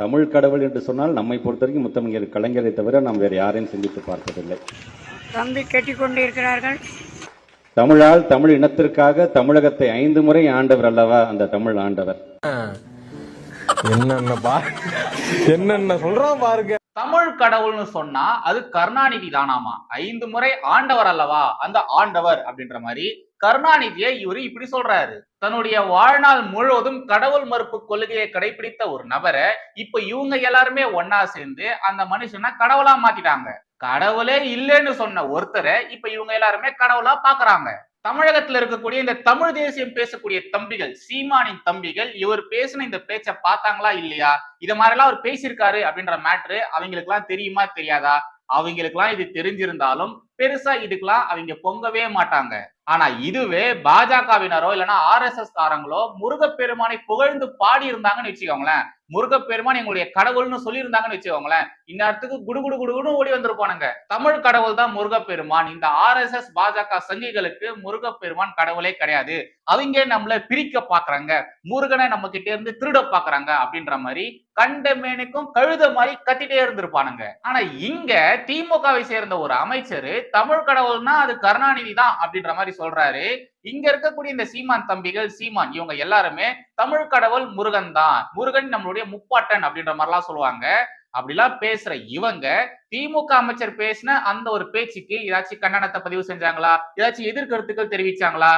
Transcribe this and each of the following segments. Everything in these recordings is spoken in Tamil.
தமிழ் கடவுள் என்று சொன்னால் நம்மை பொறுத்தவரைக்கும் முத்தமிழர் கலைஞரை தவிர நாம் வேறு யாரையும் சிந்தித்து பார்த்ததில்லை. தம்பி கேட்டுக்கொண்டிருக்கிறார்கள் தமிழால் தமிழ் இனத்திற்காக தமிழகத்தை ஐந்து முறை ஆண்டவர் அல்லவா அந்த தமிழ் ஆண்டவர். என்னென்ன பா என்னென்ன சொல்றான் பாருங்க. தமிழ் கடவுள்னு சொன்னா அது கருணாநிதி தானாமா? ஐந்து முறை ஆண்டவர் அல்லவா? அந்த ஆண்டவர் அப்படின்ற மாதிரி கருணாநிதியை இவரு இப்படி சொல்றாரு. தன்னுடைய வாழ்நாள் முழுவதும் கடவுள் மறுப்பு கொள்கையை கடைபிடித்த ஒரு நபரை இப்ப இவங்க எல்லாருமே ஒன்னா சேர்ந்து அந்த மனுஷனை கடவுளா மாத்திட்டாங்க. கடவுளே இல்லைன்னு சொன்ன ஒருத்தரை இப்ப இவங்க எல்லாருமே கடவுளா பாக்குறாங்க. தமிழகத்துல இருக்கக்கூடிய இந்த தமிழ் தேசியம் பேசக்கூடிய தம்பிகள் சீமானின் தம்பிகள் இவர் பேசின இந்த பேச்சை பார்த்தாங்களா இல்லையா? இது மாதிரிலாம் அவர் பேசியிருக்காரு அப்படின்ற மேட்ரு அவங்களுக்கு எல்லாம் தெரியுமா தெரியாதா? அவங்களுக்கு எல்லாம் இது தெரிஞ்சிருந்தாலும் பெருசா இதுக்கெல்லாம் அவங்க பொங்கவே மாட்டாங்க. ஆனா இதுவே பாஜகவினரோ இல்லைன்னா ஆர் எஸ் எஸ் காரங்களோ முருகப்பெருமானை புகழ்ந்து பாடி இருந்தாங்கன்னு வச்சுக்கோங்களேன். முருகப்பெருமான் எங்களுடைய கடவுள்னு சொல்லியிருந்தாங்கன்னு வச்சுக்கோங்களேன். இந்நேரத்துக்கு குடு குடு ஓடி வந்திருப்பானுங்க. தமிழ் கடவுள் தான் முருகப்பெருமான். இந்த ஆர் எஸ் எஸ் பாஜக சங்கிகளுக்கு முருகப்பெருமான் கடவுளே கிடையாது. அவங்க நம்மள பிரிக்க பாக்குறாங்க. முருகனை நம்ம கிட்ட இருந்து திருட பாக்குறாங்க அப்படின்ற மாதிரி கண்டமேனுக்கும் கழுத மாதிரி கத்திட்டே இருந்திருப்பானுங்க. ஆனா இங்க திமுகவை சேர்ந்த ஒரு அமைச்சர் தமிழ் கடவுள்னா அது கருணாநிதி தான் அப்படின்ற மாதிரி சொல்றாரு. இங்க இருக்கக்கூடிய இந்த சீமான் தம்பிகள் சீமான் இவங்க எல்லாருமே தமிழ் கடவுள் முருகன் தான். முருகன் நம்மளுடைய முப்பாட்டன் அப்படின்ற மாதிரிலாம் சொல்லுவாங்க. அப்படிலாம் பேசுற இவங்க திமுக அமைச்சர் பேசின அந்த ஒரு பேச்சுக்கு ஏதாச்சும் கண்டனத்தை பதிவு செஞ்சாங்களா? ஏதாச்சும் எதிர்கருத்துக்கள் தெரிவிச்சாங்களா?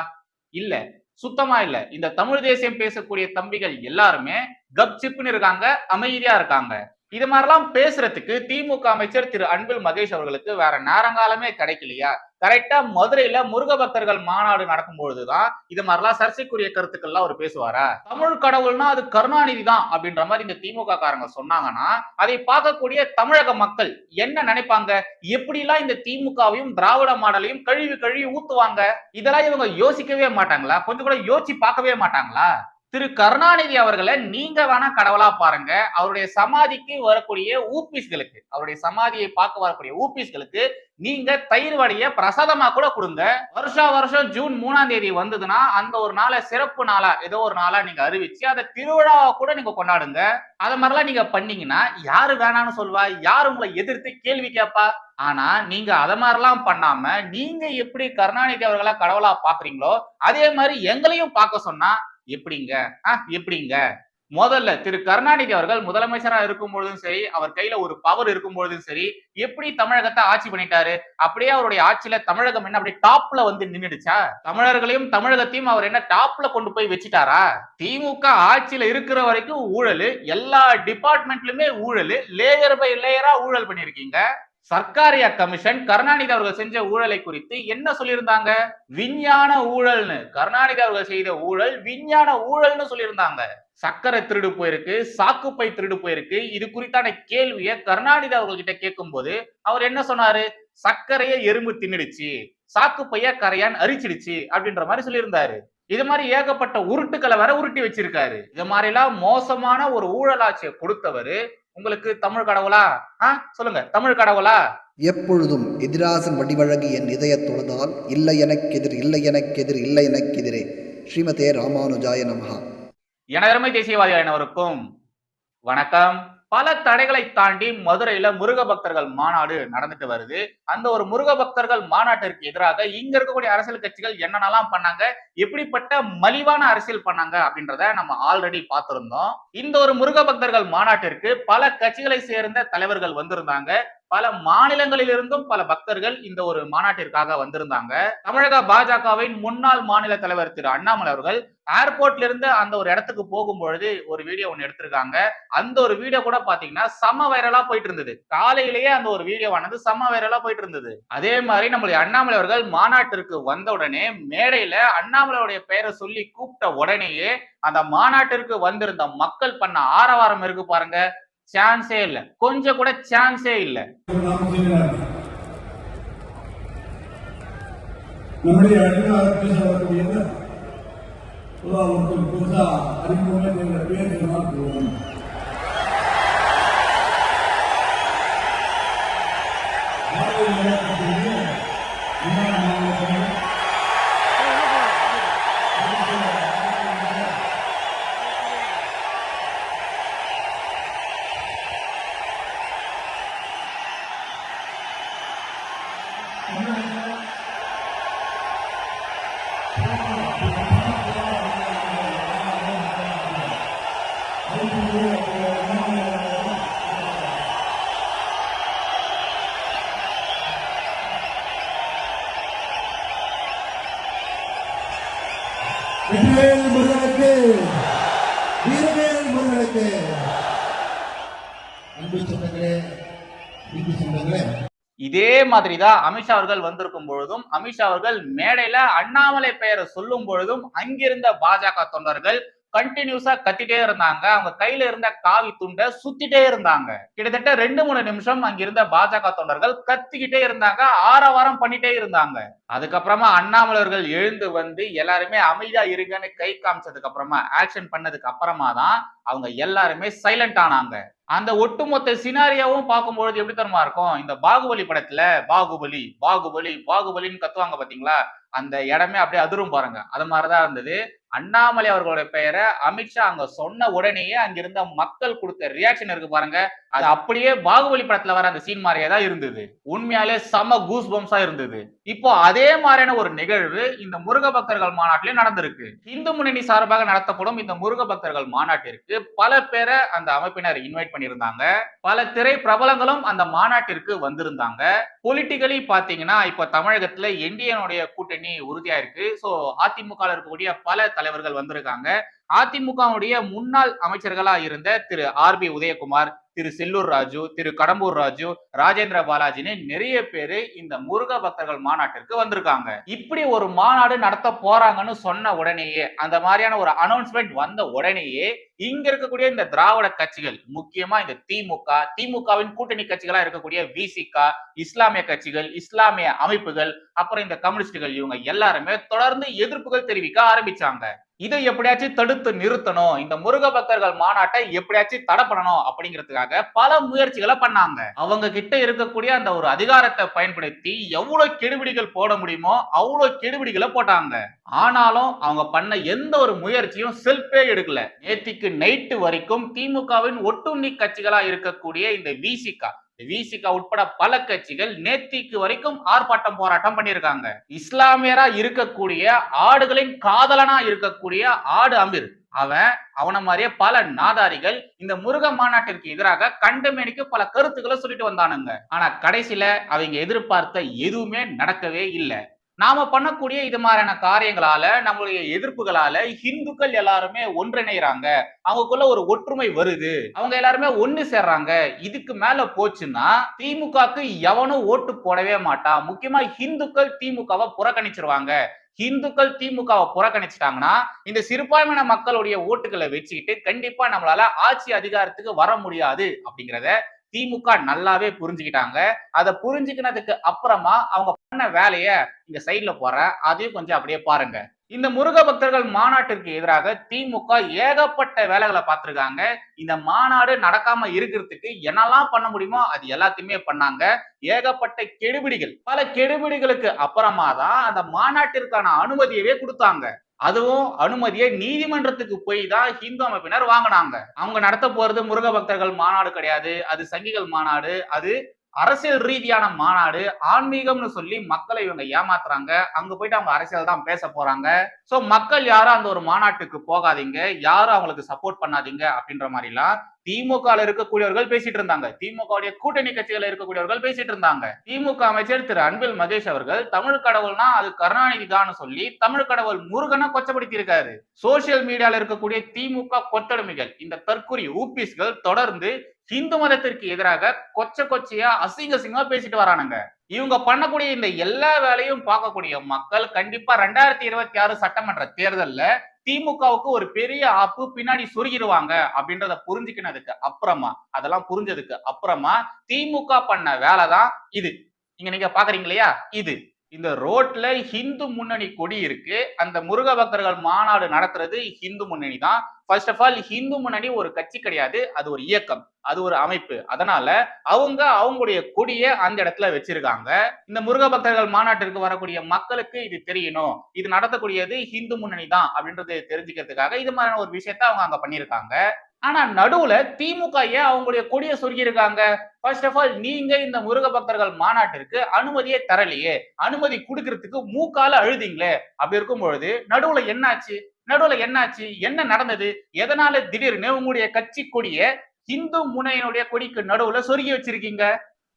இல்ல. சுத்தமா இல்ல. இந்த தமிழ் தேசியம் பேசக்கூடிய தம்பிகள் எல்லாருமே கப் சிப்புன்னு இருக்காங்க அமைதியா இருக்காங்க. இது மாதிரிலாம் பேசுறதுக்கு திமுக அமைச்சர் திரு அன்பில் மகேஷ் அவர்களுக்கு வேற நேரங்காலமே கிடைக்கலையா? கரெக்டா மதுரையில முருக பக்தர்கள் மாநாடு நடக்கும் பொழுதுதான் இது மாதிரிலாம் சர்ச்சைக்குரிய கருத்துக்கள்லாம் அவர் பேசுவாரா? தமிழ் கடவுள்னா அது கருணாநிதி தான் அப்படின்ற மாதிரி இந்த திமுக காரங்க சொன்னாங்கன்னா அதை பார்க்கக்கூடிய தமிழக மக்கள் என்ன நினைப்பாங்க? எப்படிலாம் இந்த திமுகவையும் திராவிட மாடலையும் கழுவி கழுவி ஊத்துவாங்க? இதெல்லாம் இவங்க யோசிக்கவே மாட்டாங்களா? கொஞ்சம் கூட யோசிச்சு பார்க்கவே மாட்டாங்களா? திரு கருணாநிதி அவர்களை நீங்க வேணா கடவுளா பாருங்க. அவருடைய சமாதிக்கு வரக்கூடிய ஊபிஸ்களுக்கு அவருடைய சமாதியை பார்க்க வரக்கூடிய ஊபிஸ்களுக்கு நீங்க தயிர் வடைய பிரசாதமா கூட கொடுங்க. வருஷா வருஷம் ஜூன் மூணாம் தேதி வந்ததுன்னா அந்த ஒரு நாளை சிறப்பு நாளா ஏதோ ஒரு நாளா நீங்க அறிவிச்சு அதை திருவிழாவை கூட நீங்க கொண்டாடுங்க. அது மாதிரிலாம் நீங்க பண்ணீங்கன்னா யாரு வேணாம்னு சொல்வா யாரு உங்களை எதிர்த்து கேள்வி கேட்பா? ஆனா நீங்க அத மாதிரிலாம் பண்ணாம நீங்க எப்படி கருணாநிதி அவர்களை கடவுளா பாக்குறீங்களோ அதே மாதிரி எங்களையும் பார்க்க சொன்னா எப்படிங்க? ஆ எப்படிங்க? முதல்ல திரு கருணாநிதி அவர்கள் முதலமைச்சரா இருக்கும் பொழுதும் சரி அவர் கையில ஒரு பவர் இருக்கும் பொழுதும் சரி எப்படி தமிழகத்தை ஆட்சி பண்ணிட்டாரு? அப்படியே அவருடைய ஆட்சியில தமிழகம் என்ன அப்படியே டாப்ல வந்து நின்னுடுச்சா? தமிழர்களையும் தமிழகத்தையும் அவர் என்ன டாப்ல கொண்டு போய் வச்சுட்டாரா? திமுக ஆட்சியில இருக்கிற வரைக்கும் ஊழல் எல்லா டிபார்ட்மெண்ட்லயுமே ஊழல் லேயர் பை லேயரா ஊழல் பண்ணிருக்கீங்க சர்க்காரியா கமிஷன் கருணாநிதி அவர்கள் செஞ்ச ஊழலை குறித்து என்ன சொல்லியிருந்தாங்க? விஞ்ஞான ஊழல்னு. கருணாநிதி அவர்கள் செய்த ஊழல் விஞ்ஞான ஊழல்னு சொல்லியிருந்தாங்க. சக்கரை திருடு போயிருக்கு சாக்குப்பை திருடு போயிருக்கு. இது குறித்தான கேள்வியை கருணாநிதி அவர்கள்கிட்ட கேட்கும் போது அவர் என்ன சொன்னாரு? சர்க்கரையை எறும்பு தின்னுடுச்சு சாக்குப்பைய கரையான் அரிச்சிடுச்சு அப்படின்ற மாதிரி சொல்லியிருந்தாரு. இது மாதிரி ஏகப்பட்ட உருட்டுக்களை வர உருட்டி வச்சிருக்காரு. இது மாதிரி எல்லாம் மோசமான ஒரு ஊழலாட்சியை கொடுத்தவரு உங்களுக்கு தமிழ் கடவுளா? ஆ சொல்லுங்க. தமிழ் கடவுளா? எப்பொழுதும் எதிராசன் வடிவழகு என் இதயத் தொழுதால் இல்லை எனக்கெதிர் இல்லை எனக்கெதிர் இல்லை எனக்கெதிரே. ஸ்ரீமதே ராமானுஜாய நமஹா. எனதருமை தேசியவாதி அனைவருக்கும் வணக்கம். பல தடைகளை தாண்டி மதுரையில முருக பக்தர்கள் மாநாடு நடந்துட்டு வருது. அந்த ஒரு முருக பக்தர்கள் மாநாட்டிற்கு எதிராக இங்க இருக்கக்கூடிய அரசியல் கட்சிகள் என்னென்னலாம் பண்ணாங்க? எப்படிப்பட்ட மலிவான அரசியல் பண்ணாங்க? அப்படின்றத நம்ம ஆல்ரெடி பார்த்திருந்தோம். இந்த ஒரு முருக பக்தர்கள் மாநாட்டிற்கு பல கட்சிகளை சேர்ந்த தலைவர்கள் வந்திருந்தாங்க. பல மாநிலங்களிலிருந்தும் பல பக்தர்கள் இந்த ஒரு மாநாட்டிற்காக வந்திருந்தாங்க. தமிழக பாஜகவின் முன்னாள் மாநில தலைவர் திரு அண்ணாமலை அவர்கள் ஏர்போர்ட்ல இருந்து அந்த ஒரு இடத்துக்கு போகும்பொழுது ஒரு வீடியோ ஒன்னு எடுத்திருக்காங்க. அந்த ஒரு வீடியோ கூட பாத்தீங்கன்னா செம வைரலா போயிட்டு இருந்தது காலையிலேயே அந்த ஒரு வீடியோவானது செம வைரலா போயிட்டு இருந்தது அதே மாதிரி நம்மளுடைய அண்ணாமலை அவர்கள் மாநாட்டிற்கு வந்த உடனே மேடையில அண்ணாமலையுடைய பெயரை சொல்லி கூப்பிட்ட உடனேயே அந்த மாநாட்டிற்கு வந்திருந்த மக்கள் பண்ண ஆரவாரம் இருக்கு பாருங்க. சான்ஸே இல்ல. கொஞ்சம் கூட சான்ஸே இல்ல. நம்முடைய சொல்லக்கூடியது அறிமுகம் மாதிரி தான் அமித்ஷா அவர்கள் வந்திருக்கும் பொழுதும் அமித்ஷா அவர்கள் மேடையில அண்ணாமலை பெயரை சொல்லும் பொழுதும் அங்கிருந்த பாஜக தொண்டர்கள் கண்டினியூஸா கத்திட்டே இருந்தாங்க. அவங்க கையில இருந்த காவி துண்டை சுத்திட்டே இருந்தாங்க. கிட்டத்தட்ட ரெண்டு மூணு நிமிஷம் அங்கிருந்த பாஜக தொண்டர்கள் கத்திக்கிட்டே இருந்தாங்க. ஆரவாரம் பண்ணிட்டே இருந்தாங்க. அதுக்கப்புறமா அண்ணாமலர்கள் எழுந்து வந்து எல்லாருமே அமைதியா இருங்கன்னு கை காமிச்சதுக்கு அப்புறமா ஆக்ஷன் பண்ணதுக்கு அப்புறமா தான் அவங்க எல்லாருமே சைலண்ட் ஆனாங்க. அந்த ஒட்டுமொத்த சினாரியாவும் பார்க்கும்பொழுது எப்படி தரமா இருக்கும்? இந்த பாகுபலி படத்துல பாகுபலி பாகுபலி பாகுபலின்னு கத்துவாங்க பாத்தீங்களா? அந்த இடமே அப்படியே அதிரும் பாருங்க. அது மாதிரிதான் இருந்தது. அண்ணாமலை அவர்களுடைய பெயரை அமித்ஷா அங்க சொன்ன உடனேயே அங்கிருந்த மக்கள் கொடுத்த ரியாக்ஷன் இருக்கு பாருங்க. அது அப்படியே பாகுபலி படத்துல வர அந்த சீன் மாதிரியே தான் இருந்தது. உண்மையாலே செம கூஸ் பம்ஸா இருந்தது. இப்போ அதே மாதிரியான ஒரு நிகழ்வு இந்த முருக பக்தர்கள் மாநாட்டிலே நடந்திருக்கு. இந்து முன்னணி சார்பாக நடத்தப்படும் இந்த முருக பக்தர்கள் மாநாட்டிற்கு பல பேரை அந்த அமைப்பினர் இன்வைட் பண்ணியிருந்தாங்க. பல திரை பிரபலங்களும் அந்த மாநாட்டிற்கு வந்திருந்தாங்க. பொலிட்டிக்கலி பாத்தீங்கன்னா இப்ப தமிழகத்துல என்டிஎனுடைய கூட்டணி உறுதியா இருக்கு சோ அதிமுக இருக்கக்கூடிய பல தலைவர்கள் வந்திருக்காங்க. அதிமுகவுடைய முன்னாள் அமைச்சர்களா இருந்த திரு ஆர் பி உதயகுமார் திரு செல்லூர் ராஜு திரு கடம்பூர் ராஜு ராஜேந்திர பாலாஜின்னு நிறைய பேரு இந்த முருக பக்தர்கள் மாநாட்டிற்கு வந்திருக்காங்க. இப்படி ஒரு மாநாடு நடத்த போறாங்கன்னு சொன்ன உடனேயே அந்த மாதிரியான ஒரு அனௌன்ஸ்மெண்ட் வந்த உடனேயே இங்க இருக்கக்கூடிய இந்த திராவிட கட்சிகள் முக்கியமா இந்த திமுக திமுகவின் கூட்டணி கட்சிகளா இருக்கக்கூடிய விசிகா இஸ்லாமிய கட்சிகள் இஸ்லாமிய அமைப்புகள் அப்புறம் இந்த கம்யூனிஸ்டுகள் இவங்க எல்லாருமே தொடர்ந்து எதிர்ப்புகள் தெரிவிக்க ஆரம்பிச்சாங்க. இதை எப்படியாச்சும் தடுத்து நிறுத்தணும். இந்த முருக பக்தர்கள் மாநாட்டை எப்படியாச்சும் தடை பண்ணணும் அப்படிங்கிறதுக்காக பல முயற்சிகளை பண்ணாங்க. அவங்க கிட்ட இருக்கக்கூடிய அந்த ஒரு அதிகாரத்தை பயன்படுத்தி எவ்வளவு கெடுபிடிகள் போட முடியுமோ அவ்வளவு கெடுபிடிகளை போட்டாங்க. ஆனாலும் அவங்க பண்ண எந்த ஒரு முயற்சியும் செல்ஃபே எடுக்கல. நேத்திக்கு நைட்டு வரைக்கும் திமுகவின் ஒட்டுண்ணி கட்சிகளா இருக்கக்கூடிய இந்த விசிகா விசிகா உட்பட பல கட்சிகள் நேத்திக்கு வரைக்கும் ஆர்ப்பாட்டம் போராட்டம் பண்ணியிருக்காங்க. இஸ்லாமியரா இருக்கக்கூடிய ஆடுகளின் காதலனா இருக்கக்கூடிய ஆடு அமீர். அவன் அவன மாதிரியே பல நாதாரிகள் இந்த முருக மாநாட்டிற்கு எதிராக கண்டமேனிக்கு பல கருத்துக்களை சொல்லிட்டு வந்தானுங்க. ஆனா கடைசியில அவங்க எதிர்பார்த்த எதுவுமே நடக்கவே இல்லை. நாம பண்ணக்கூடிய இது மாதிரியான காரியங்களால நம்மளுடைய எதிர்ப்புகளால ஹிந்துக்கள் எல்லாருமே ஒன்றிணைறாங்க அவங்களுக்குள்ள ஒரு ஒற்றுமை வருது. அவங்க எல்லாருமே ஒண்ணு சேர்றாங்க. இதுக்கு மேல போச்சுன்னா திமுகக்கு எவனும் ஓட்டு போடவே மாட்டான் முக்கியமா ஹிந்துக்கள் திமுகவை புறக்கணிச்சிருவாங்க. ஹிந்துக்கள் திமுகவை புறக்கணிச்சிட்டாங்கன்னா இந்த சிறுபான்மையின மக்களுடைய ஓட்டுகளை வச்சுக்கிட்டு கண்டிப்பா நம்மளால ஆட்சி அதிகாரத்துக்கு வர முடியாது அப்படிங்கிறத திமுக நல்லாவே புரிஞ்சுக்கிட்டாங்க. அதை புரிஞ்சுக்கினதுக்கு அப்புறமா அவங்க பண்ண வேலைய இங்க சைட்ல போற அதையும் கொஞ்சம் அப்படியே பாருங்க. இந்த முருக பக்தர்கள் மாநாட்டிற்கு எதிராக திமுக ஏகப்பட்ட வேலைகளை பார்த்திருக்காங்க. இந்த மாநாடு நடக்காம இருக்கிறதுக்கு என்னெல்லாம் பண்ண முடியுமோ அது எல்லாத்தையுமே பண்ணாங்க. ஏகப்பட்ட கெடுபிடிகள். பல கெடுபிடிகளுக்கு அப்புறமா தான் அந்த மாநாட்டிற்கான அனுமதியவே கொடுத்தாங்க. அதுவும் அனுமதியை நீதிமன்றத்துக்கு போய் தான் ஹிந்து அமைப்பினர் வாங்கினாங்க. அவங்க நடத்த போறது முருக பக்தர்கள் மாநாடு கிடையாது அது சங்கிகள் மாநாடு அது அரசியல் ரீதியான மாநாடு ஆன்மீகம்னு சொல்லி மக்களை இவங்க ஏமாத்துறாங்க. அங்க போயிட்டு அவங்க அரசியல் தான் பேச போறாங்க. சோ மக்கள் யாரும் அந்த ஒரு மாநாட்டுக்கு போகாதீங்க. யாரும் அவங்களுக்கு சப்போர்ட் பண்ணாதீங்க அப்படின்ற மாதிரிலாம் திமுக இருக்கக்கூடியவர்கள் பேசிட்டு இருந்தாங்க. திமுகவுடைய கூட்டணி கட்சிகள் இருக்கக்கூடியவர்கள் பேசிட்டு இருந்தாங்க. திமுக அமைச்சர் திரு அன்பில் மகேஷ் அவர்கள் தமிழ் கடவுள்னா அது கருணாநிதி தான் சொல்லி தமிழ் கடவுள் முருகனை கொச்சப்படுத்தி இருக்காரு சோசியல் மீடியால இருக்கக்கூடிய திமுக கொத்தடிமைகள் இந்த தற்கொலை ஊபிஸ்கள் தொடர்ந்து இந்து மதத்திற்கு எதிராக கொச்ச கொச்சையா அசிங்க அசிங்கமா பேசிட்டு வரானுங்க. இவங்க பண்ணக்கூடிய இந்த எல்லா வேலையும் பார்க்கக்கூடிய மக்கள் கண்டிப்பா ரெண்டாயிரத்தி இருபத்தி ஆறு சட்டமன்ற தேர்தல்ல திமுகவுக்கு ஒரு பெரிய ஆப்பு பின்னாடி சொருகிடுவாங்க அப்படின்றத புரிஞ்சுக்கினதுக்கு அப்புறமா அதெல்லாம் புரிஞ்சதுக்கு அப்புறமா திமுக பண்ண வேலை தான் இது. இங்க நீங்க பாக்குறீங்க இல்லையா? இது. இந்த ரோட்ல ஹிந்து முன்னணி கொடி இருக்கு. அந்த முருக பக்தர்கள் மாநாடு நடத்துறது ஹிந்து முன்னணி தான். ஃபர்ஸ்ட் ஆஃப் ஆல் ஹிந்து முன்னணி ஒரு கட்சி கிடையாது. அது ஒரு இயக்கம். அது ஒரு அமைப்பு. அதனால அவங்க அவங்களுடைய கொடியை அந்த இடத்துல வச்சிருக்காங்க. இந்த முருக பக்தர்கள் மாநாட்டிற்கு வரக்கூடிய மக்களுக்கு இது தெரியணும். இது நடத்தக்கூடியது ஹிந்து முன்னணி தான் அப்படின்றது தெரிஞ்சுக்கிறதுக்காக இது மாதிரியான ஒரு விஷயத்த அவங்க அங்க பண்ணியிருக்காங்க. ஆனா நடுவுல திமுக ஏன் அவங்களுடைய கொடியை சொருகிருக்காங்க ஃபர்ஸ்ட் ஆஃப் ஆல் நீங்க இந்த முருக பக்தர்கள் மாநாட்டிற்கு அனுமதியே தரலையே. அனுமதி கொடுக்கறதுக்கு மூக்கால அழுதிங்களே. அப்படி இருக்கும் பொழுது நடுவுல என்னாச்சு? நடுவுல என்னாச்சு? என்ன நடந்தது? எதனால திடீர்னு உங்களுடைய கட்சி கொடிய இந்து முனையினுடைய கொடிக்கு நடுவுல சொருகி வச்சிருக்கீங்க?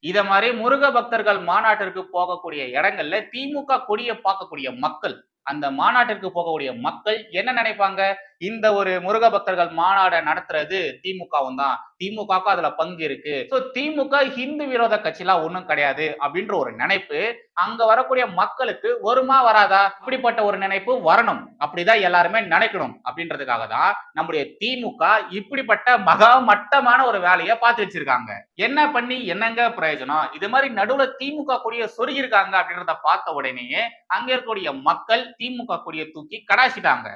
இத மாதிரி முருக பக்தர்கள் மாநாட்டிற்கு போகக்கூடிய இடங்கள்ல திமுக கொடியை பார்க்கக்கூடிய மக்கள் அந்த மாநாட்டிற்கு போகக்கூடிய மக்கள் என்ன நினைப்பாங்க? இந்த ஒரு முருக பக்தர்கள் மாநாடை நடத்துறது திமுகவும் தான். திமுகவுக்கும் அதுல பங்கு இருக்கு. சோ திமுக ஹிந்து விரோத கட்சிலாம் ஒன்றும் கிடையாது அப்படின்ற ஒரு நினைப்பு அங்க வரக்கூடிய மக்களுக்கு வருமா வராதா? அப்படிப்பட்ட ஒரு நினைப்பு வரணும். அப்படிதான் எல்லாருமே நினைக்கணும் அப்படின்றதுக்காக தான் நம்முடைய திமுக இப்படிப்பட்ட மகா மட்டமான ஒரு வேலையை பார்த்து வச்சிருக்காங்க. என்ன பண்ணி என்னங்க பிரயோஜனம்? இது மாதிரி நடுவுல திமுக கொடிய சொருகிருக்காங்க அப்படின்றத பார்த்த உடனேயே அங்க இருக்கக்கூடிய மக்கள் திமுக கூடிய தூக்கி கடாசிட்டாங்க.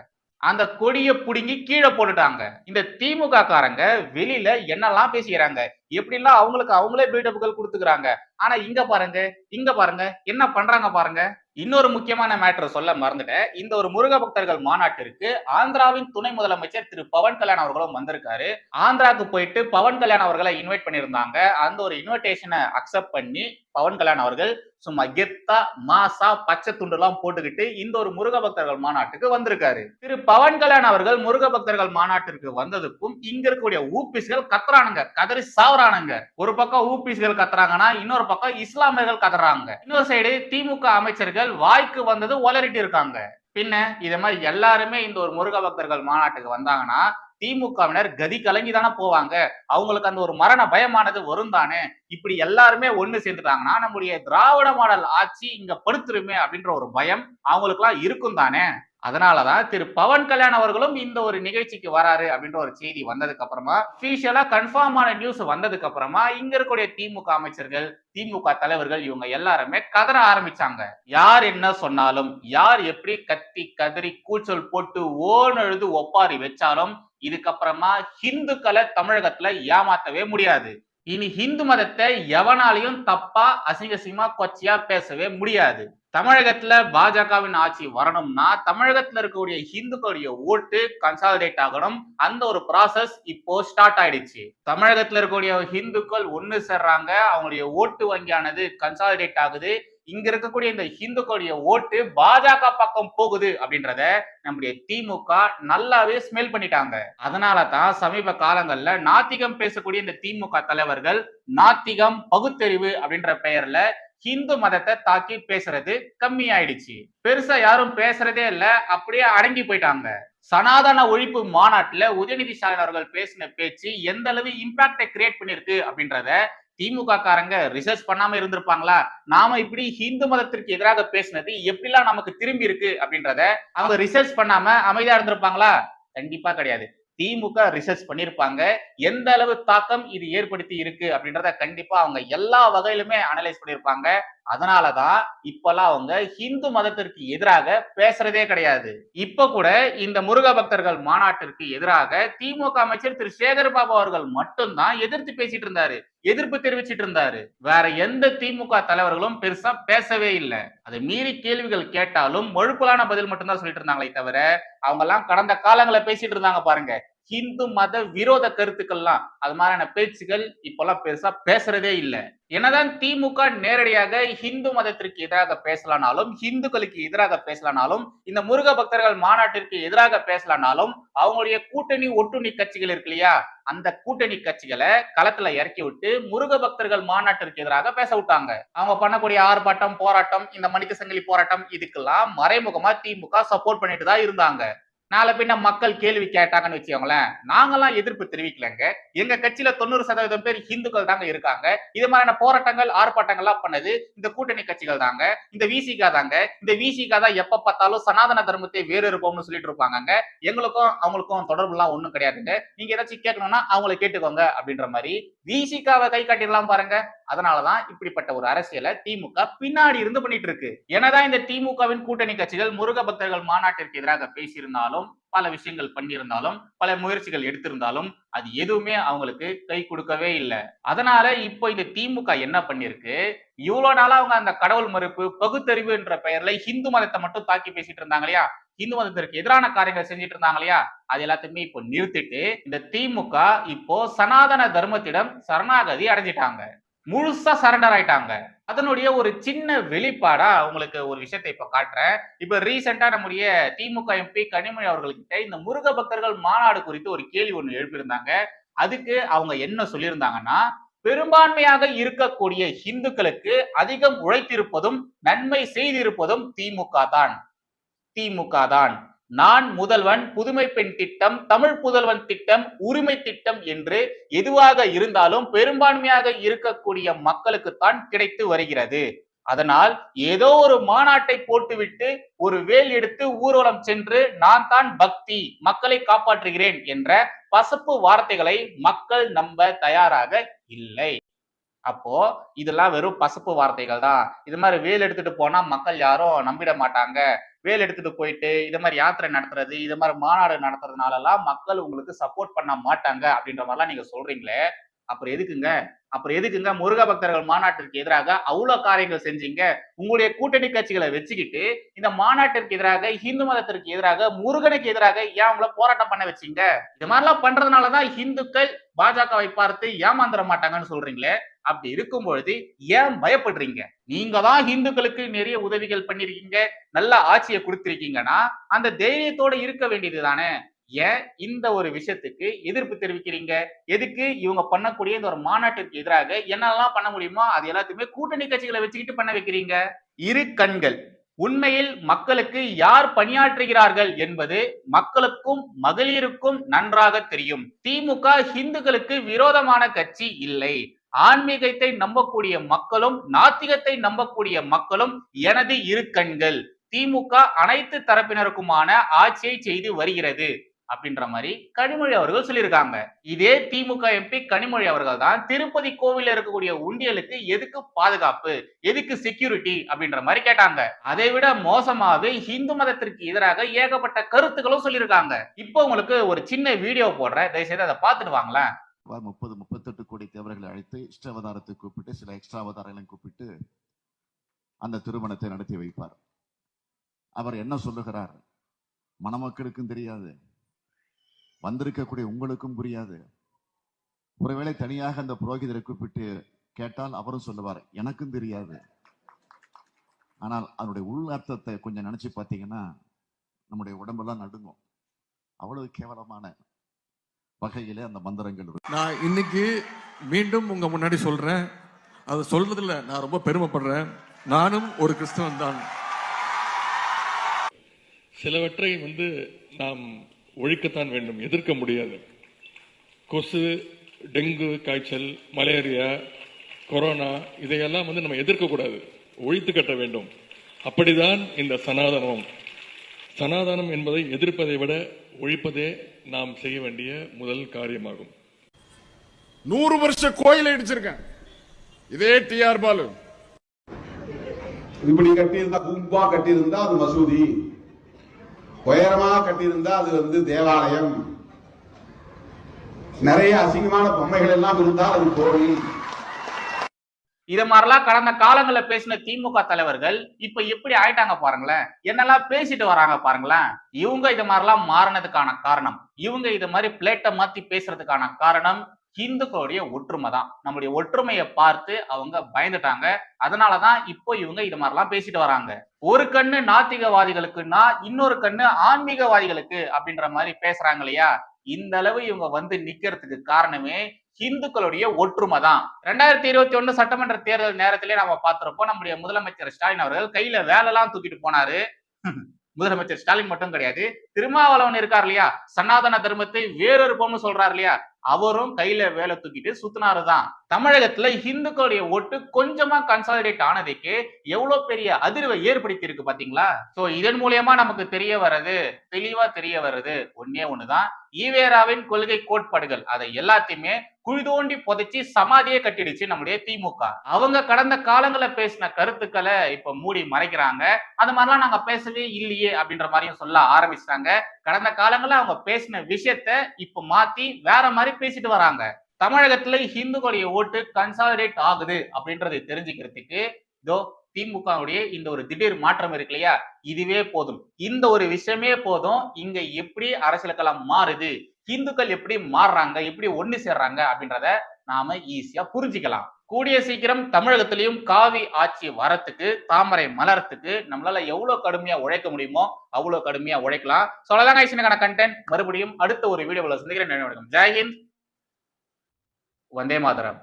அந்த கொடியை பிடுங்கி கீழே போட்டுட்டாங்க. இந்த திமுக காரங்க வெளியில என்னெல்லாம் பேசிக்கிறாங்க? எப்படிலாம் அவங்களுக்கு அவங்களே பில்டப்புகள் கொடுத்துக்கிறாங்க? ஆனா இங்க பாருங்க இங்க பாருங்க என்ன பண்றாங்க பாருங்க? இன்னொரு முக்கியமான மேட்டர் சொல்ல மறந்துட்டேன். இந்த ஒரு முருக பக்தர்கள் மாநாட்டிற்கு ஆந்திராவின் துணை முதலமைச்சர் திரு பவன் கல்யாண் அவர்களும் வந்திருக்காரு. ஆந்திராக்கு போயிட்டு பவன் கல்யாண் அவர்களை இன்வைட் பண்ணியிருந்தாங்க. அந்த ஒரு இன்விடேஷனை அக்செப்ட் பண்ணி பவன் கல்யாண் அவர்கள் சும்மா கெத்தா மாசா பச்சை துண்டு எல்லாம் போட்டுக்கிட்டு இந்த ஒரு முருக பக்தர்கள் மாநாட்டுக்கு வந்திருக்காரு. திரு பவன் கல்யாண் அவர்கள் முருக பக்தர்கள் மாநாட்டிற்கு வந்ததுக்கும் இங்க இருக்கக்கூடிய ஊபிஸ்கள் கத்துறானுங்க. கதறி சாவறானுங்க. ஒரு பக்கம் ஊபிஸ்கள் கத்துறாங்கன்னா இன்னொரு பக்கம் இஸ்லாமியர்கள் கத்துறாங்க இன்னொரு சைடு திமுக அமைச்சர்கள் வாய்க்கு வந்தது ஒலரிட்டு இருக்காங்க. பின்ன இதே மாதிரி எல்லாருமே இந்த ஒரு முருக பக்தர்கள் மாநாட்டுக்கு வந்தாங்கன்னா திமுகவினர் கதி கலங்கி தானே போவாங்க. அவங்களுக்கு அந்த ஒரு மரண பயமானது வரும் தானே. இப்படி எல்லாருமே ஒண்ணு சேர்ந்துட்டாங்கன்னா நம்முடைய திராவிட மாடல் ஆட்சி இங்க படுத்துருமே அப்படின்ற ஒரு பயம் அவங்களுக்கு எல்லாம் இருக்கும் தானே. அதனாலதான் திரு பவன் கல்யாண் அவர்களும் இந்த ஒரு நிகழ்ச்சிக்கு வராரு அப்படின்ற ஒரு செய்தி வந்ததுக்கு அப்புறமா அபிஷியலா கன்ஃபார்ம் ஆன நியூஸ் வந்ததுக்கு அப்புறமா இங்க இருக்கக்கூடிய திமுக அமைச்சர்கள் திமுக தலைவர்கள் இவங்க எல்லாருமே கதற ஆரம்பிச்சாங்க. யார் என்ன சொன்னாலும் யார் எப்படி கத்தி கதறி கூச்சல் போட்டு ஓனெழுது ஒப்பாரி வச்சாலும் இதுக்கப்புறமா ஹிந்துக்களை தமிழகத்துல ஏமாத்தவே முடியாது. இனி ஹிந்து மதத்தை எவனாலையும் தப்பா அசிங்கசிங்கமா கொச்சையா பேசவே முடியாது. தமிழகத்துல பாஜகவின் ஆட்சி வரணும்னா தமிழகத்துல இருக்கக்கூடிய ஹிந்துக்களுடைய ஓட்டு கன்சாலிடேட் ஆகணும். அந்த ஒரு ப்ராசஸ் இப்போ ஸ்டார்ட் ஆயிடுச்சு. தமிழகத்துல இருக்கக்கூடிய ஹிந்துக்கள் ஒண்ணு சேர்றாங்க. அவங்களுடைய ஓட்டு வங்கியானது கன்சாலிடேட் ஆகுது. இங்க இருக்கக்கூடிய இந்த ஹிந்துக்களுடைய ஓட்டு பாஜக பக்கம் போகுது அப்படின்றத நம்முடைய திமுக நல்லாவே ஸ்மெல் பண்ணிட்டாங்க. அதனால தான் சமீப காலங்கள்ல நாத்திகம் பேசக்கூடிய இந்த திமுக தலைவர்கள் நாத்திகம் பகுத்தறிவு அப்படின்ற பெயர்ல ஹிந்து மதத்தை தாக்கி பேசுறது கம்மி ஆயிடுச்சு பெருசா யாரும் பேசுறதே இல்ல அப்படியே அடங்கி போயிட்டாங்க. சனாதன ஒழிப்பு மாநாட்டுல உதயநிதி ஸ்டாலின் அவர்கள் பேசின பேச்சு எந்த அளவு இம்பாக்டை கிரியேட் பண்ணிருக்கு அப்படின்றத திமுக காரங்க ரிசர்ச் பண்ணாம இருந்திருப்பாங்களா? நாம இப்படி ஹிந்து மதத்திற்கு எதிராக பேசினது எப்படிலாம் நமக்கு திரும்பி இருக்கு அப்படின்றத அவங்க ரிசர்ச் பண்ணாம அமைதியா இருந்திருப்பாங்களா? கண்டிப்பா கிடையாது. திமுக ரிசர்ச் பண்ணிருப்பாங்க எந்த அளவு தாக்கம் இது ஏற்படுத்தி இருக்கு அப்படின்றத கண்டிப்பா அவங்க எல்லா வகையிலுமே அனலைஸ் பண்ணிருப்பாங்க அதனாலதான் இப்பெல்லாம் அவங்க ஹிந்து மதத்திற்கு எதிராக பேசுறதே கிடையாது. இப்ப கூட இந்த முருக பக்தர்கள் மாநாட்டிற்கு எதிராக திமுக அமைச்சர் திரு சேகர் பாபு அவர்கள் மட்டும்தான் எதிர்த்து பேசிட்டு இருந்தாரு எதிர்ப்பு தெரிவிச்சிட்டு இருந்தாரு. வேற எந்த திமுக தலைவர்களும் பெருசா பேசவே இல்லை. அதை மீறி கேள்விகள் கேட்டாலும் மழுப்பலான பதில் மட்டும்தான் சொல்லிட்டு இருந்தாங்களே தவிர அவங்க எல்லாம் கடந்த காலங்களை பேசிட்டு இருந்தாங்க பாருங்க. ஹிந்து மத விரோத கருத்துக்கள்லாம் அது மாதிரியான பேச்சுகள் இப்பெல்லாம் பெருசா பேசுறதே இல்லை. என்னதான் திமுக நேரடியாக ஹிந்து மதத்திற்கு எதிராக பேசலானாலும் ஹிந்துக்களுக்கு எதிராக பேசலானாலும் இந்த முருக பக்தர்கள் மாநாட்டிற்கு எதிராக பேசலானாலும் அவங்களுடைய கூட்டணி ஒட்டுணி கட்சிகள் இருக்கு இல்லையா? அந்த கூட்டணி கட்சிகளை களத்துல இறக்கி விட்டு முருக பக்தர்கள் மாநாட்டிற்கு எதிராக பேச விட்டாங்க. அவங்க பண்ணக்கூடிய ஆர்ப்பாட்டம் போராட்டம் இந்த மனித சங்கிலி போராட்டம் இதுக்கெல்லாம் மறைமுகமா திமுக சப்போர்ட் பண்ணிட்டு தான் இருந்தாங்க. நாளை பின்ன மக்கள் கேள்வி கேட்டாங்கன்னு வச்சுக்கோங்களேன் நாங்கெல்லாம் எதிர்ப்பு தெரிவிக்கலங்க. எங்க கட்சியில தொண்ணூறு சதவீதம் பேர் ஹிந்துக்கள் தாங்க இருக்காங்க. இது மாதிரியான போராட்டங்கள் ஆர்ப்பாட்டங்கள்லாம் பண்ணது இந்த கூட்டணி கட்சிகள் தாங்க. இந்த விசிகா தாங்க. இந்த விசிகா தான் எப்ப பார்த்தாலும் சனாதன தர்மத்தை வேறு இருப்போம்னு சொல்லிட்டு இருப்பாங்க எங்களுக்கும் அவங்களுக்கும் தொடர்பு எல்லாம் ஒண்ணும் கிடையாதுங்க. நீங்க ஏதாச்சும் கேட்கணும்னா அவங்கள கேட்டுக்கோங்க அப்படின்ற மாதிரி விசிகாவை கை காட்டிடலாம் பாருங்க. அதனாலதான் இப்படிப்பட்ட ஒரு அரசியலை திமுக பின்னாடி இருந்து பண்ணிட்டு இருக்கு. என்னதான் இந்த திமுகவின் கூட்டணி கட்சிகள் முருக பக்தர்கள் மாநாட்டிற்கு எதிராக பேசியிருந்தாலும் பல விஷயங்கள் பண்ணியிருந்தாலும் பல முயற்சிகள் எடுத்திருந்தாலும் அது எதுவுமே அவங்களுக்கு கை கொடுக்கவே இல்லை. அதனால இப்போ இந்த திமுக என்ன பண்ணிருக்கு இவ்வளவு நாளா அவங்க அந்த கடவுள் மறுப்பு பகுத்தறிவு என்ற பெயர்ல ஹிந்து மதத்தை மட்டும் தாக்கி பேசிட்டு இருந்தாங்க இல்லையா? இந்து மதத்திற்கு எதிரான காரியங்கள் செஞ்சுட்டு இருந்தாங்க இல்லையா? அது எல்லாத்தையுமே இப்போ நிறுத்திட்டு இந்த திமுக இப்போ சனாதன தர்மத்திடம் சரணாகதி அடைஞ்சிட்டாங்க. முழுசா சரண்டர் ஆயிட்டாங்க. அதனுடைய ஒரு சின்ன வெளிப்பாடா உங்களுக்கு ஒரு விஷயத்தை இப்ப காட்டுறேன். இப்ப ரீசெண்டா நம்முடைய திமுக எம்பி கனிமொழி அவர்கள்கிட்ட இந்த முருக பக்தர்கள் மாநாடு குறித்து ஒரு கேள்வி ஒண்ணு எழுப்பியிருந்தாங்க. அதுக்கு அவங்க என்ன சொல்லியிருந்தாங்கன்னா பெரும்பான்மையாக இருக்கக்கூடிய இந்துக்களுக்கு அதிகம் உழைத்திருப்பதும் நன்மை செய்திருப்பதும் திமுக தான். திமுக தான். நான் முதல்வன் புதுமை பெண் திட்டம் தமிழ் புதல்வன் திட்டம் உரிமை திட்டம் என்று எதுவாக இருந்தாலும் பெரும்பான்மையாக இருக்கக்கூடிய மக்களுக்குத்தான் கிடைத்து வருகிறது. அதனால் ஏதோ ஒரு மாநாட்டை போட்டுவிட்டு ஒரு வேல் எடுத்து ஊர்வலம் சென்று நான் தான் பக்தி மக்களை காப்பாற்றுகிறேன் என்ற பசப்பு வார்த்தைகளை மக்கள் நம்ப தயாராக இல்லை. அப்போ இதெல்லாம் வெறும் பசப்பு வார்த்தைகள் தான். இது மாதிரி வேல் எடுத்துட்டு போனா மக்கள் யாரும் நம்பிட மாட்டாங்க. வேல் எடுத்துட்டு போயிட்டு இது மாதிரி யாத்திரை நடத்துறது இது மாதிரி மாநாடு நடத்துறதுனால எல்லாம் மக்கள் உங்களுக்கு சப்போர்ட் பண்ண மாட்டாங்க அப்படின்ற மாதிரிலாம் நீங்க சொல்றீங்களே அப்புறம் எதுக்குங்க? அப்புறம் எதுக்குங்க? முருக பக்தர்கள் மாநாட்டிற்கு எதிராக அவ்வளோ காரியங்கள் செஞ்சீங்க? உங்களுடைய கூட்டணி கட்சிகளை வச்சுக்கிட்டு இந்த மாநாட்டிற்கு எதிராக ஹிந்து மதத்திற்கு எதிராக முருகனுக்கு எதிராக ஏன் உங்களை போராட்டம் பண்ண வச்சீங்க? இது மாதிரிலாம் பண்றதுனாலதான் ஹிந்துக்கள் பாஜகவை பார்த்து ஏமாந்துட மாட்டாங்கன்னு சொல்றீங்களே? அப்படி இருக்கும் பொழுது ஏன் பயப்படுறீங்க? நீங்க தான் ஹிந்துக்களுக்கு நிறைய உதவிகள் பண்ணிருக்கீங்க நல்ல ஆட்சியை கொடுத்திருக்கீங்கன்னா அந்த தைரியத்தோட இருக்க வேண்டியது தானே ஏன் இந்த ஒரு விஷயத்துக்கு எதிர்ப்பு தெரிவிக்கிறீங்க? எதுக்கு இவங்க பண்ணக்கூடிய இந்த ஒரு மாநாட்டிற்கு எதிராக என்னெல்லாம் பண்ண முடியுமோ அது எல்லாத்தையுமே கூட்டணி கட்சிகளை வச்சுக்கிட்டு பண்ண வைக்கிறீங்க. இரு கண்கள். உண்மையில் மக்களுக்கு யார் பணியாற்றுகிறார்கள் என்பது மக்களுக்கும் மகளிருக்கும் நன்றாக தெரியும். திமுக ஹிந்துக்களுக்கு விரோதமான கட்சி இல்லை. ஆன்மீகத்தை நம்பக்கூடிய மக்களும் நாத்திகத்தை நம்பக்கூடிய மக்களும் எனது இரு கண்கள். திமுக அனைத்து தரப்பினருக்குமான ஆட்சியை செய்து வருகிறது. அப்படின்ற மாதிரி கனிமொழி அவர்கள் சொல்லியிருக்காங்க. இதே திமுக எம்பி கனிமொழி அவர்கள் தான் திருப்பதி கோவில இருக்கக்கூடிய உண்டியலுக்கு எதுக்கு பாதுகாப்பு எதுக்கு செக்யூரிட்டி அப்படின்ற மாதிரி கேட்டாங்க. அதை விட மோசமாவே இந்து மதத்திற்கு எதிராக ஏகப்பட்ட கருத்துக்களும் சொல்லியிருக்காங்க. இப்போ உங்களுக்கு ஒரு சின்ன வீடியோ போடுறேன். தயவுசெய்து அதை பார்த்துட்டு வாங்களேன். முப்பது முப்பத்தெட்டு கோடி தேவர்களை அழைத்து இஷ்டாவதாரத்தை கூப்பிட்டு சில எக்ஸ்ட்ரா அவதாரங்களையும் கூப்பிட்டு அந்த திருமணத்தை நடத்தி வைப்பார். அவர் என்ன சொல்லுகிறார்? மணமக்களுக்கும் தெரியாது. வந்திருக்கக்கூடிய உங்களுக்கும் புரியாது. ஒருவேளை தனியாக அந்த புரோகிதரை கூப்பிட்டு கேட்டால் அவரும் சொல்லுவார் எனக்கும் தெரியாது. ஆனால் அதனுடைய உள் அர்த்தத்தை கொஞ்சம் நினைச்சு பார்த்தீங்கன்னா நம்முடைய உடம்பெல்லாம் நடுங்கும். அவ்வளவு கேவலமான வகையிலே அந்த மந்திரங்கள் இருக்கு. நான் இன்னைக்கு மீண்டும் உங்க முன்னாடி சொல்றேன். அதை சொல்றதுல நான் ரொம்ப பெருமைப்படுறேன். நானும் ஒரு கிறிஸ்தவன் தான். சிலவற்றை வந்து நாம் ஒழிக்கத்தான் வேண்டும் எதிர்க்க முடியாது. கொசு டெங்கு காய்ச்சல் மலேரியா கொரோனா இதையெல்லாம் வந்து நம்ம எதிர்க்கக்கூடாது ஒழித்து கட்ட வேண்டும். அப்படிதான் இந்த சனாதனம். சனாதனம் என்பதை எதிர்ப்பதை விட ஒழிப்பதே நாம் செய்ய வேண்டிய முதல் காரியமாகும். நூறு வருஷ கோயிலை இடிச்சிருக்கேன். இதே டிஆர் பாலு. இப்படி கட்டியிருந்தா கும்பா கட்டியிருந்தா அது மசூதி. உயரமா கட்டியிருந்தா அது வந்து தேவாலயம். நிறைய அசிங்கமான பொம்மைகள் எல்லாம் இருந்தால் அது கோவில் இத மாதிரிலாம் கடந்த காலங்களில் பேசின திமுக தலைவர்கள் இப்ப எப்படி ஆயிட்டாங்க பாருங்களேன். என்னெல்லாம் பேசிட்டு வராங்க பாருங்களேன். இவங்க இது மாதிரிலாம் மாறினதுக்கான காரணம். இவங்க இது மாதிரி பிளேட்டை மாத்தி பேசுறதுக்கான காரணம் இந்துக்களுடைய ஒற்றுமை தான் நம்மளுடைய ஒற்றுமையை பார்த்து அவங்க பயந்துட்டாங்க. அதனாலதான் இப்போ இவங்க இது மாதிரிலாம் பேசிட்டு வராங்க. ஒரு கண்ணு நாத்திகவாதிகளுக்குன்னா இன்னொரு கண்ணு ஆன்மீகவாதிகளுக்கு அப்படின்ற மாதிரி பேசுறாங்க இல்லையா? இந்த அளவு இவங்க வந்து நிக்கிறதுக்கு காரணமே இந்துக்களுடைய ஒற்றுமை தான் ரெண்டாயிரத்தி இருபத்தி ஒண்ணு சட்டமன்ற தேர்தல் நேரத்திலே நம்ம பார்த்திருப்போம் நம்முடைய முதலமைச்சர் ஸ்டாலின் அவர்கள் கையில வேலைலாம் தூக்கிட்டு போனாரு. முதலமைச்சர் ஸ்டாலின் மட்டும் கிடையாது. திருமாவளவன் இருக்கார் இல்லையா? சனாதன தர்மத்தை வேறொருப்போம்னு சொல்றாரு இல்லையா? அவரும் கையில வேலை தூக்கிட்டு சுத்தினாரு தான் தமிழகத்துல இந்துக்களுடைய ஓட்டு கொஞ்சமா கன்சாலிடேட் ஆனதுக்கு எவ்வளவு பெரிய அதிர்வை ஏற்படுத்தி இருக்கு பாத்தீங்களா? சோ இதன் மூலியமா நமக்கு தெரிய வர்றது தெளிவா தெரிய வர்றது ஒன்னே ஒண்ணுதான். ஈவேராவின் கொள்கை கோட்பாடுகள் அதை எல்லாத்தையுமே குழி தோண்டி புதைச்சி சமாதியே கட்டிடுச்சு நம்முடைய திமுக. அவங்க கடந்த காலங்களில் பேசின கருத்துக்களை இப்ப மூடி மறைக்கிறாங்க. அந்த மாதிரிலாம் நாங்க பேசவே இல்லையே அப்படின்ற மாதிரியும் சொல்ல ஆரம்பிச்சிட்டாங்க. கடந்த காலங்களில் அவங்க பேசின விஷயத்த இப்ப மாத்தி வேற மாதிரி பேசிட்டு வராங்க. தமிழகத்துல ஹிந்துக்களுடைய ஓட்டு கன்சாலிடேட் ஆகுது அப்படின்றதை தெரிஞ்சுக்கிறதுக்கு இதோ திமுகவுடைய இந்த ஒரு திடீர் மாற்றம் இருக்கு இல்லையா? இதுவே போதும். இந்த ஒரு விஷயமே போதும். இங்க எப்படி அரசியலுக்கெல்லாம் மாறுது? இந்துக்கள் எப்படி மாறுறாங்க? எப்படி ஒண்ணு சேர்றாங்க? அப்படின்றத நாம ஈஸியா புரிஞ்சுக்கலாம். கூடிய சீக்கிரம் தமிழகத்திலையும் காவி ஆட்சி வரத்துக்கு தாமரை மலரத்துக்கு நம்மளால எவ்வளவு கடுமையா உழைக்க முடியுமோ அவ்வளவு கடுமையா உழைக்கலாம். சொல்லலாம் கண்டென்ட். மறுபடியும் அடுத்த ஒரு வீடியோவில் சந்திக்கிறேன். ஜெய்ஹிந்த் வந்தே மாதரம்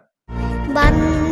வந்தே